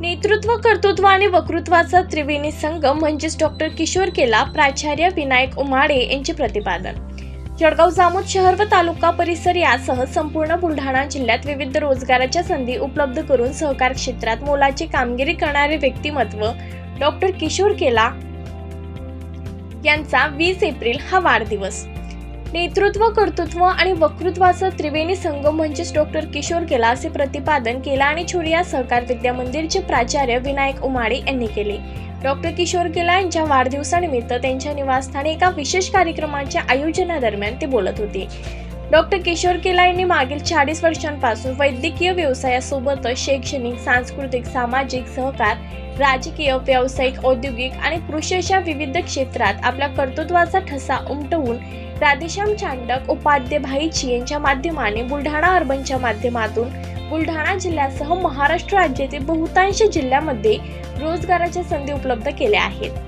नेतृत्व कर्तृत्व आणि वक्तृत्वाचा त्रिवेणी संगम म्हणजेच डॉक्टर किशोर केला प्राचार्य विनायक उमाडे यांचे प्रतिपादन. जळगाव जामोद शहर व तालुका परिसर यासह संपूर्ण बुलढाणा जिल्ह्यात विविध रोजगाराच्या संधी उपलब्ध करून सहकार क्षेत्रात मोलाची कामगिरी करणारे व्यक्तिमत्व डॉक्टर किशोर केला यांचा वीस एप्रिल हा वाढदिवस. नेतृत्व कर्तृत्व आणि वक्तृत्वाचा त्रिवेणी संगम म्हणजेच डॉक्टर किशोर केला असे प्रतिपादन केला आणि छोडिया सहकार विद्या मंदिरचे प्राचार्य विनायक उमाडे यांनी केले. डॉक्टर किशोर केला यांच्या वाढदिवसानिमित्त त्यांच्या निवासस्थानी एका विशेष कार्यक्रमाच्या आयोजनादरम्यान ते बोलत होते. डॉक्टर किशोर केला यांनी मागील चाळीस वर्षांपासून वैद्यकीय व्यवसायासोबतच शैक्षणिक सांस्कृतिक सामाजिक सहकार राजकीय व्यावसायिक औद्योगिक आणि कृषी अशा विविध क्षेत्रात आपल्या कर्तृत्वाचा ठसा उमटवून राधेश्याम चांडक उपाध्ये भाईची यांच्या माध्यमाने बुलढाणा अर्बनच्या माध्यमातून बुलढाणा जिल्ह्यासह महाराष्ट्र राज्यातील बहुतांश जिल्ह्यामध्ये रोजगाराच्या संधी उपलब्ध केल्या आहेत.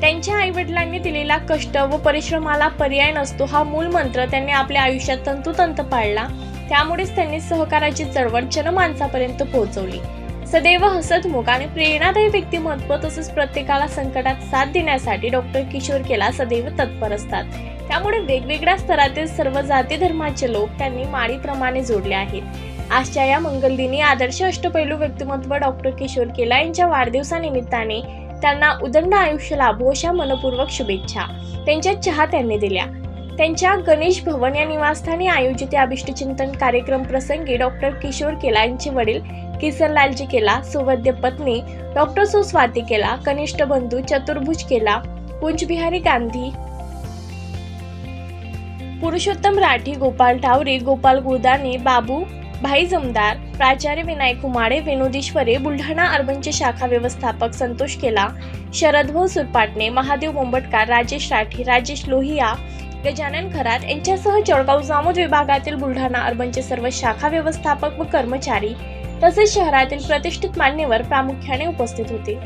त्यांच्या आईवडिलांनी दिलेला कष्ट व परिश्रमाला पर्याय नसतो हा मूल मंत्र त्यांनी आपल्या आयुष्यात तंतोतंत पाळला. त्यामुळेच त्यांनी सहकाराची चळवळ जनमानसापर्यंत पोहोचवली. सदैव हसतमुख आणि प्रेरणादायी व्यक्तिमत्व तसंच प्रत्येकाला संकटात साथ देण्यासाठी डॉक्टर किशोर केला सदैव तत्पर असतात. त्यामुळे वेगवेगळ्या स्तरातील सर्व जाती धर्माचे लोक त्यांनी माळीप्रमाणे जोडले आहेत. आजच्या या मंगलदिनी आदर्श अष्टपैलू व्यक्तिमत्व डॉक्टर किशोर केला यांच्या वाढदिवसानिमित्ताने त्यांना उदंड आयुष्य लाभो अशा मनपूर्वक शुभेच्छा. त्यांच्या चाहत्यांनी दिल्या. त्यांच्या गणेश भवन या निवासस्थानी आयोजित या अभिष्टचिंतन कार्यक्रम प्रसंगी डॉक्टर किशोर केला यांचे वडील किसनलालजी केला सुवद्य पत्नी डॉक्टर सुस्वाती केला कनिष्ठ बंधू चतुर्भुज केला कुंजबिहारी गांधी पुरुषोत्तम राठी गोपाल ठावरे गोपाल गुळदाने बाबू भाई जमदार प्राचार्य विनायक कुमाडे विनोदेश्वरे बुलढाणा अर्बनचे शाखा व्यवस्थापक संतोष केला शरदभाऊ सुरपाटणे महादेव बोंबटकार राजेश राठी राजेश लोहिया गजानन खरात यांच्यासह जळगाव जामोद विभागातील बुलढाणा अर्बनचे सर्व शाखा व्यवस्थापक व कर्मचारी तसेच शहरातील प्रतिष्ठित मान्यवर प्रामुख्याने उपस्थित होते.